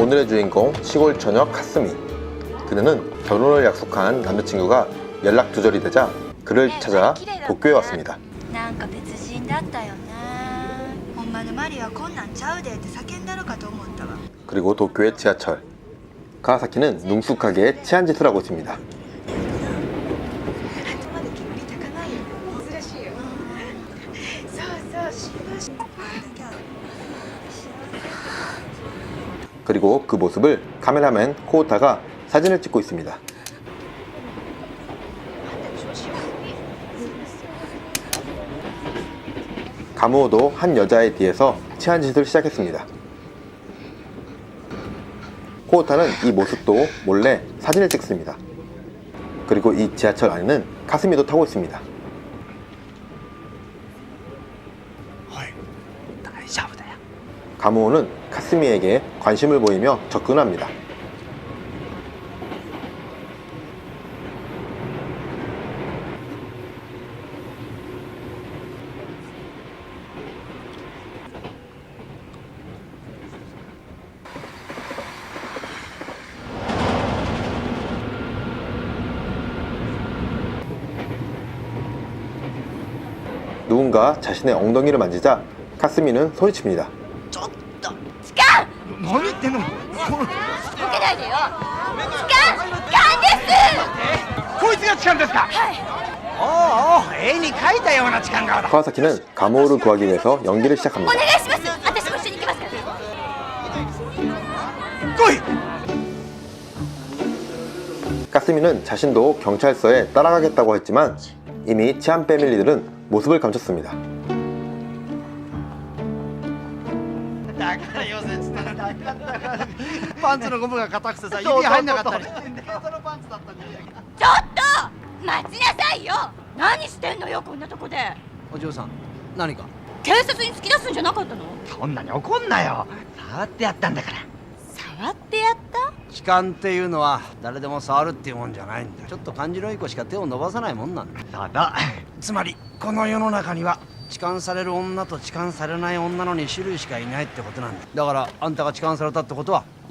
오늘의 주인공 시골 처녀 카스미. 그녀는 결혼을 약속한 남자친구가 연락 두절이 되자 그를 찾아 도쿄에 왔습니다. なんか別人だったよねほんまのマリはこんなんちゃうでって叫んだのかと思ったわ 그리고 도쿄의 지하철. 가와사키는 능숙하게 치안 짓을 하고 있습니다. 그리고 그 모습을 카메라맨 코오타가 사진을 찍고 있습니다. 가무호도 한 여자에 뒤에서 치한 짓을 시작했습니다. 코오타는 이 모습도 몰래 사진을 찍습니다. 그리고 이 지하철 안에는 카스미도 타고 있습니다. 가무호는 카스미에게 관심을 보이며 접근합니다. 누군가 자신의 엉덩이를 만지자 카스미는 소리칩니다. かけないでよ痴漢痴漢こいつが痴漢ですかおうおう絵に描いたような痴漢顔だ 카와사키는 가모를 구하기 위해서 연기를 시작합니다. お願いします私も一緒に行きますから来い 까스미는 자신도 경찰서에 따라가겠다고 했지만 이미 치안 패밀리들은 모습을 감췄습니다. だから要するに伝わらなかったから パンツのゴムが硬くてさ指入んなかったりしてんだよそのパンツだったんじゃないかちょっと！待ちなさいよ！何してんのよこんなとこで。お嬢さん何か？警察に突き出すんじゃなかったの？そんなに怒んなよ。触ってやったんだから。触ってやった？痴漢っていうのは誰でも触るっていうもんじゃないんだ。よちょっと感じのいい子しか手を伸ばさないもんなんだ。そうだつまりこの世の中には痴漢される女と痴漢されない女の2種類しかいないってことなんだ。だからあんたが痴漢されたってことは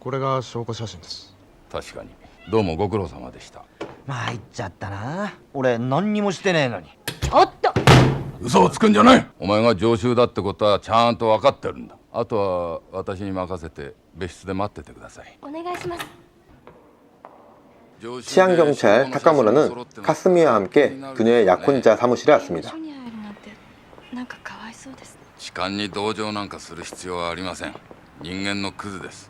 この人痴漢ですあこれが証拠写真です確かにどうもご苦労様でした参っちゃったな俺何にもしてねえのにちょっと嘘をつくんじゃないお前が常習だってことはちゃんと分かってるんだあとは私に任せて別室で待っててください お願いします 치안 경찰 타카무라는 카스미와 함께 그녀의 약혼자 사무실에 왔습니다. 一緒に会えるなんてなんかかわいそうです痴漢に同情なんかする必要はありません人間のクズです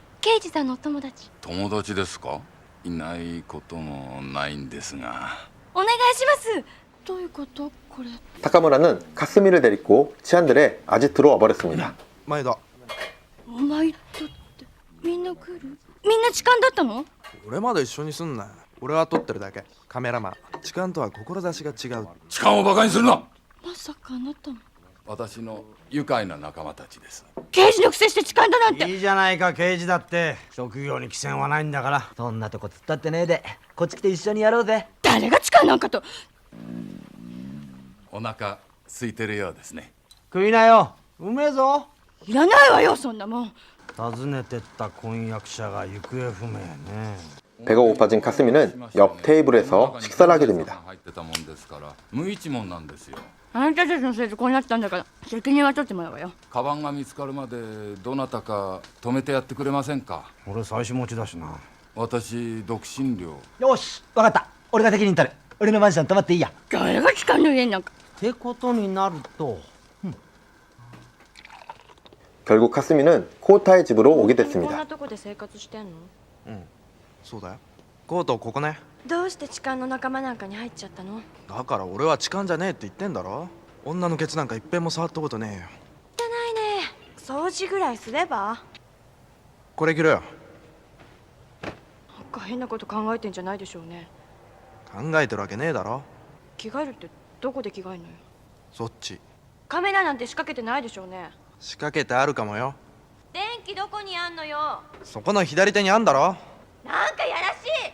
刑事さんのお友達友達ですかいないこともないんですがお願いしますどういうことこれ 타카무라는 카스미를 데리고 치안들의 아지트로 와버렸습니다. 前田お前とってみんな来るみんな痴漢だったの俺まだ一緒にすんな俺は撮ってるだけカメラマン痴漢とは志が違う痴漢をバカにするなまさかあなたも 私の愉快な仲間たちです刑事のくせして痴漢だなんていいじゃないか刑事だって職業に寄せはないんだからそんなとこ突っ立ってねえでこっち来て一緒にやろうぜ誰が痴漢なんかとお腹空いてるようですね食いなようめえぞいらないわよそんなもん訪ねてった婚約者が行方不明ね 배가 고파진 카스미는 옆 테이블에서 식사를 하게 됩니다. 入ってたもんですから無一文なんですよあなたたちのせいでこうなったんだから責任は取ってもらうわよカバンが見つかるまでどなたか止めてやってくれませんか俺妻子持ちだしな 私独身寮よし分かった俺が責任取る俺のマンション泊まっていいやっ誰が痴漢の家なんかてことになると 결국 카스미는 코우타의 집으로 오게 こん 됐습니다. なとこで生活してんのそうだよコートここね どうして痴漢の仲間なんかに入っちゃったの？だから俺は痴漢じゃねえって言ってんだろ。女のケツなんかいっぺんも触ったことねえよ。汚いね。掃除ぐらいすれば？これ着ろよ。なんか変なこと考えてんじゃないでしょうね。考えてるわけねえだろ。着替えるってどこで着替えるのよ？そっち。カメラなんて仕掛けてないでしょうね。仕掛けてあるかもよ。電気どこにあんのよ？そこの左手にあんだろ。なんかやらしい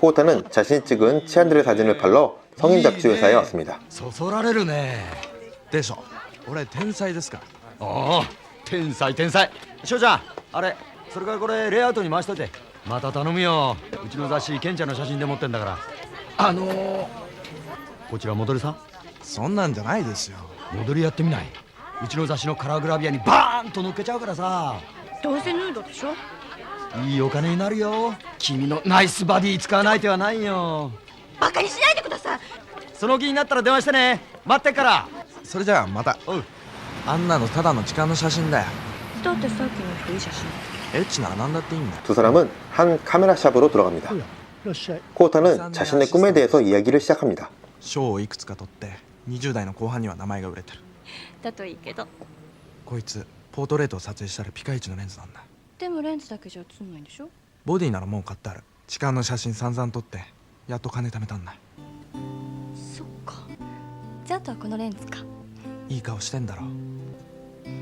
코우타는 자신이 찍은 치안들의 사진을 팔러 성인 잡지 회사에 왔습니다. そそられるねでしょ俺天才ですからああ天才天才翔ちゃんあれそれからこれレイアウトに回しといてまた頼むようちの雑誌ケンちゃんの写真で持ってんだからあのー、こちらモデルさんそんなんじゃないですよモデルやってみないうちの雑誌のカラーグラビアにバーンと乗っけちゃうからさどうせヌードでしょ いいお金になるよ君のナイスバディ使わない手はないよバカにしないでくださいその気になったら電話してね待ってっからそれじゃあまたおうあんなのただの痴漢の写真だよだってさっきの人いい写真エッチなら何だっていいんだよ 두 사람은 한 카메라 샵으로 들어갑니다. いらっしゃい 코우타는 자신의 꿈에 대해서 이야기를 시작합니다. 賞をいくつか取って20代の後半には名前が売れてるだといいけどこいつポートレートを撮影したらピカイチのレンズなんだ でもレンズだけじゃ映んないんでしょ？ボディならもう買ってある。痴漢の写真散々撮ってやっと金貯めたんだ。そっか。じゃああとはこのレンズか。いい顔してんだろ。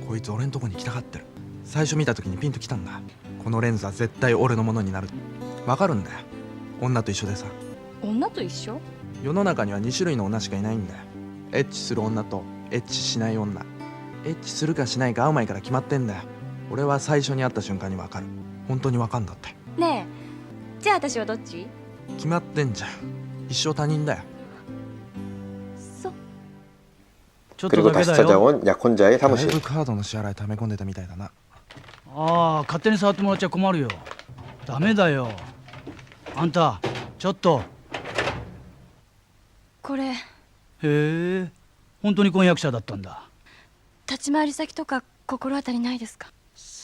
こいつ俺んとこに来たがってる。最初見た時にピンときたんだ。このレンズは絶対俺のものになる。わかるんだよ。女と一緒でさ。女と一緒？世の中には2種類の女しかいないんだよ。エッチする女とエッチしない女。エッチするかしないか会う前から決まってんだよ俺は最初に会った瞬間にわかる本当にわかんだってねえじゃあ私はどっち決まってんじゃん一生他人だよそちょっと 그리고 だけ 다시 だよ 찾아온 약혼자의 だい 사무실. ぶカードの支払い溜め込んでたみたいだなああ勝手に触ってもらっちゃ困るよダメだよあんたちょっとこれへえ本当に婚約者だったんだ立ち回り先とか心当たりないですか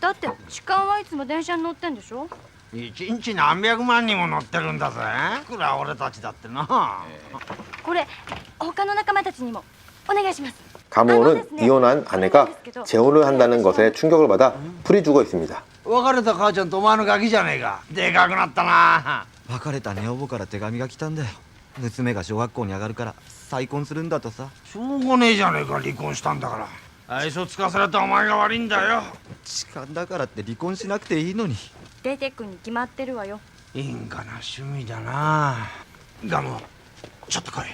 だって痴漢はいつも電車に乗ってんでしょ一日何百万人も乗ってるんだぜいくら俺たちだってなこれ他の仲間たちにもお願いします 가모는 이혼한 아내가 재혼을 한다는 것에 충격을 받아 풀이 죽어 있습니다. 別れた母ちゃんとお前のガキじゃねえかでかくなったな別れた女房から手紙が来たんだよ娘が小学校に上がるから再婚するんだとさしょうがねえじゃねえか離婚したんだから 愛想つかされたお前が悪いんだよ痴漢だからって離婚しなくていいのに出てくに決まってるわよいいんかな趣味だなガムちょっと来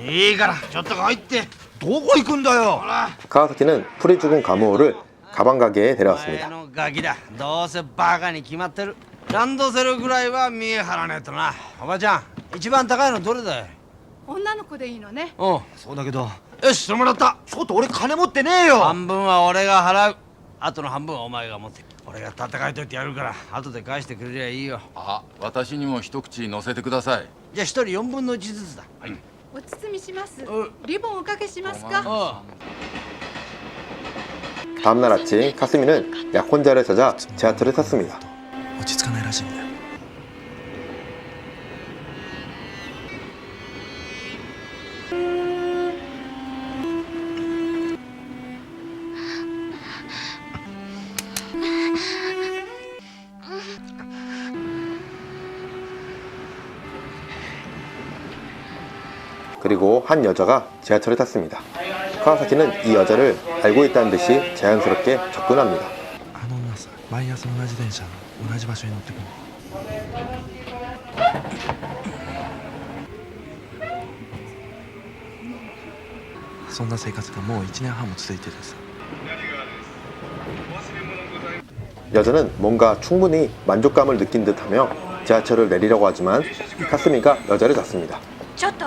いいいからちょっと来いってどこ行くんだよほら 카와사키는 풀이 죽은 가모를 가방 가게에 お前 데려왔습니다. のガキだどうせバカに決まってるランドセルぐらいは見え張らねえとなおばちゃん一番高いのどれだよ女の子でいいのねうんそうだけど よしそれもらったちょっと俺金持ってねえよ半分は俺が払うあとの半分はお前が持って俺が戦いといてやるから後で返してくれりゃいいよあ私にも一口乗せてくださいじゃあ一人4分の1ずつだはいお包みしますうリボンおかけしますおか 다음날 아침 카스미는 약혼자를 찾아 지하철을 탔습니다. 落ち着かないらしい 한 여자가 지하철에 탔습니다. 카와사키는 이 여자를 알고 있다는 듯이 자연스럽게 접근합니다. あの女さ毎朝同じ電車の同じ場所に乗ってくるそんな生活がもう1年半も続いててさ 여자는 뭔가 충분히 만족감을 느낀 듯하며 지하철을 내리려고 하지만 카스미가 여자를 잡습니다. ちょっと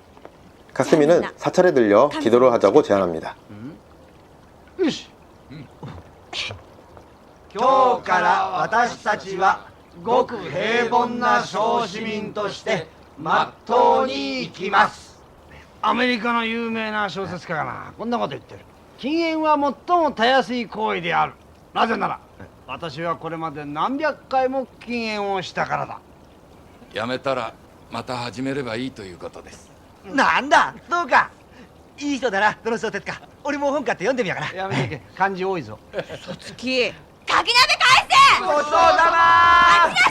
카스미는 사찰에 들려 기도를 하자고 제안합니다. よし今日から私たちはごく平凡な小市民としてまっとうに生きますアメリカの有名な小説家がなこんなこと言ってる禁煙は最もたやすい行為であるなぜなら私はこれまで何百回も禁煙をしたからだやめたらまた始めればいいということです なんだそうかいい人だなどの小説家俺も本買って読んでみやがなやめとけ漢字多いぞ月鍵鍋返ごちそうさま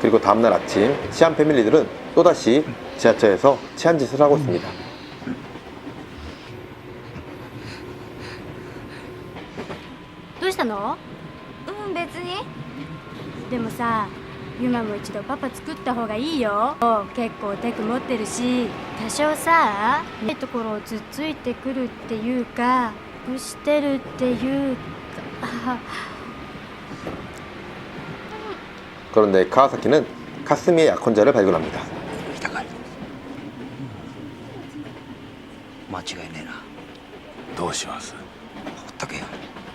그리고 다음날 아침 치안 패밀리들은 또다시 지하철에서 치안 짓을 하고 있습니다. どうしたのうん別にでもさ ユマも一度パパ作った方がいいよ結構テク持ってるし多少さいいところをつっついてくるっていうか欲してるっていうか 그런데 카와사키는 카스미의 약혼자를 발견합니다. 間違いねえなどうしますほっとけよ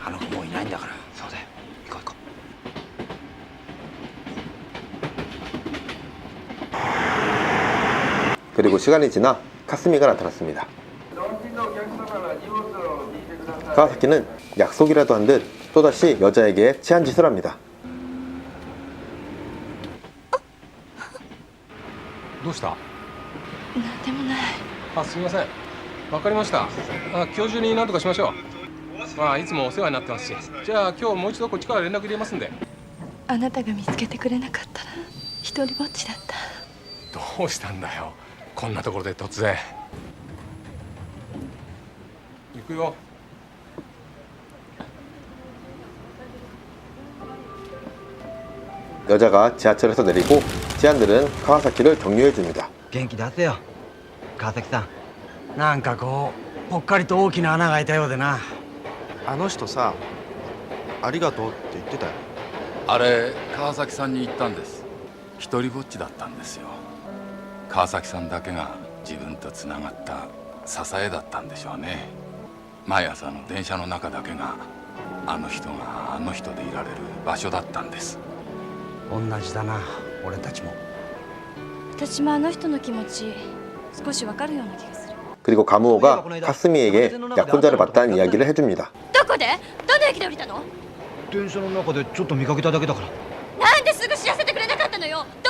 あの子もういないんだからそうだよ 그리고 시간이 지나 카스미가 나타났습니다. 카와사키는 약속이라도 한 듯 또다시 여자에게 치안 짓을 합니다. どうしたなんでもないあすみませんわかりましたあ今日中に何とかしましょうまあいつもお世話になってますしじゃあ今日もう一度こっちから連絡入れますんであなたが見つけてくれなかったら一人ぼっちだったどうしたんだよ こんなところで突然行くよ 여자가 지하철에서 내리고 치안들은 카와사키를 격려해 줍니다. 元気出せよ川崎さんうなんかこうぽっかりと大きな穴が開いたようでなあの人さありがとうって言ってたよあれ川崎さんに言ったんです一人ぼっちだったんですよ 川崎さんだけが自分とつながった支えだったんでしょうね毎朝の電車の中だけがあの人があの人でいられる場所だったんです同じだな俺たちも私もあの人の気持ち少しわかるような気がする 그리고 가무오가 카스미에게 약혼자를 봤다는 이야기를 해줍니다. どこでどの駅で降りたの電車の中でちょっと見かけただけだからなんですぐ知らせてくれなかったのよど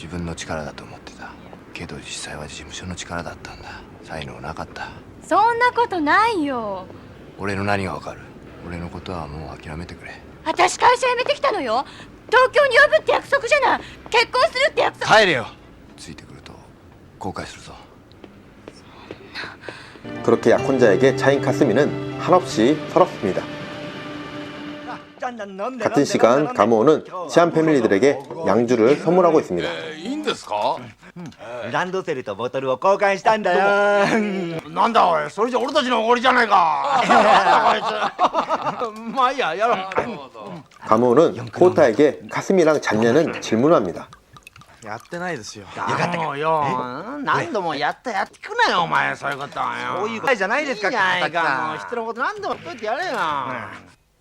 自分の力だと思ってたけど実際は事務所の力だったんだ 才能なかったそんなことないよ俺の何がわかる俺のことはもう諦めてくれ私会社辞めてきたのよ東京に呼ぶって約束じゃない結婚するって約束帰れよついてくると後悔するぞ 그렇게 약혼자에게 차인 카스미는 한없이 서럽습니다. 같은 시간 가무오는 치안 패밀리들에게 양주를 선물하고 있습니다. えーいいんですかランドセルとボトルを交換したんだよなんだおいそれじゃ俺たちのおごりじゃないかこいつまあいいややろう 가무오는 코우타에게 카스미랑 잤냐는 질문을 합니다. やってないですよもうよ何度もやったやってくなよお前そういうことはよそういうことじゃないですかいいじゃない川崎さんかもう人のこと何度も言っといてやれよ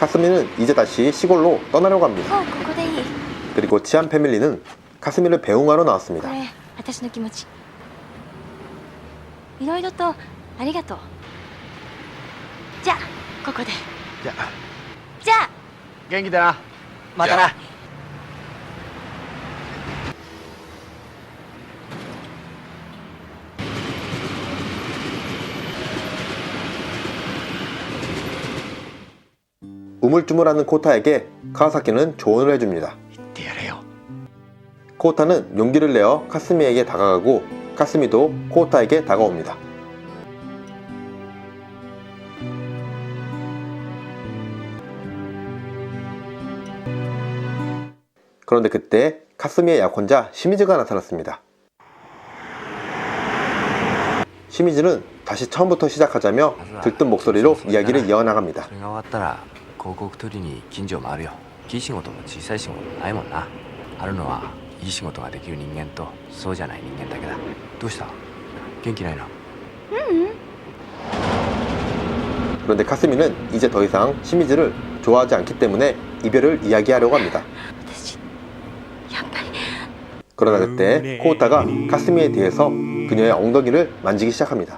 카스미는 이제 다시 시골로 떠나려고 합니다. 어, 그리고 치안 패밀리는 카스미를 배웅하러 나왔습니다. 그래, 아타시의 기모치. 이러이러 또 아리가토. 자, 고고데. 자. 자. 갱기다. 맞아라. 우물쭈물하는 코타에게 카사키는 조언을 해줍니다. 이때래요. 코타는 용기를 내어 카스미에게 다가가고 카스미도 코타에게 다가옵니다. 그런데 그때 카스미의 약혼자 시미즈가 나타났습니다. 시미즈는 다시 처음부터 시작하자며 들뜬 목소리로 이야기를 이어나갑니다. それが終わったら広告取りに近所回るよ大きい仕事も小さい仕事もないもんなあるのはいい仕事ができる人間とそうじゃない人間だけだどうした元気ないな 그런데 카스미는 이제 더 이상 시미즈를 좋아하지 않기 때문에 이별을 이야기하려고 합니다. 私やっぱり 그러나 그때 코우타가 카스미에 대해서 그녀의 엉덩이를 만지기 시작합니다.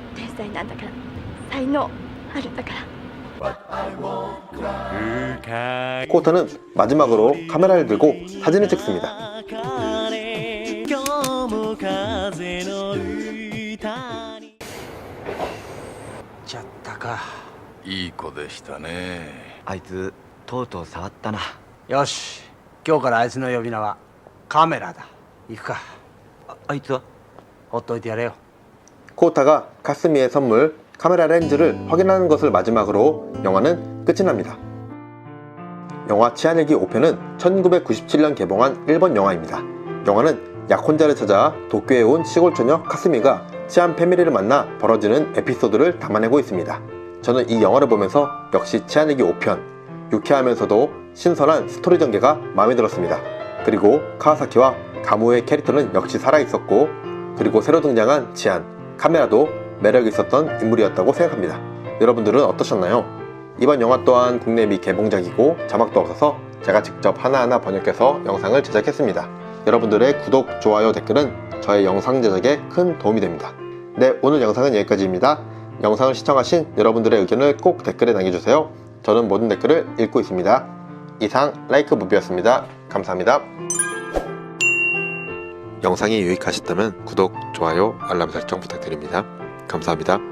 天才なんだから才能あるんだから 코우타는 마지막으로 카메라를 들고 사진을 찍습니다. 別れ今日も風の歌にちゃったかいい子でしたねあいつとうとう触ったなよし今日からあいつの呼び名はカメラだ行くかああいつはほっといてやれよ 코우타가 카스미의 선물 카메라 렌즈를 확인하는 것을 마지막으로 영화는 끝이 납니다. 영화 치안일기 5편은 1997년 개봉한 일본 영화입니다. 영화는 약혼자를 찾아 도쿄에 온 시골 처녀 카스미가 치안 패밀리를 만나 벌어지는 에피소드를 담아내고 있습니다. 저는 이 영화를 보면서 역시 치안일기 5편 유쾌하면서도 신선한 스토리 전개가 마음에 들었습니다. 그리고 카와사키와 가무의 캐릭터는 역시 살아있었고 그리고 새로 등장한 지안, 카메라도 매력 있었던 인물이었다고 생각합니다. 여러분들은 어떠셨나요? 이번 영화 또한 국내 미 개봉작이고 자막도 없어서 제가 직접 하나하나 번역해서 영상을 제작했습니다. 여러분들의 구독, 좋아요, 댓글은 저의 영상 제작에 큰 도움이 됩니다. 네, 오늘 영상은 여기까지입니다. 영상을 시청하신 여러분들의 의견을 꼭 댓글에 남겨주세요. 저는 모든 댓글을 읽고 있습니다. 이상 라이크 무비였습니다. 감사합니다. 영상이 유익하셨다면 구독, 좋아요, 알람 설정 부탁드립니다. 감사합니다.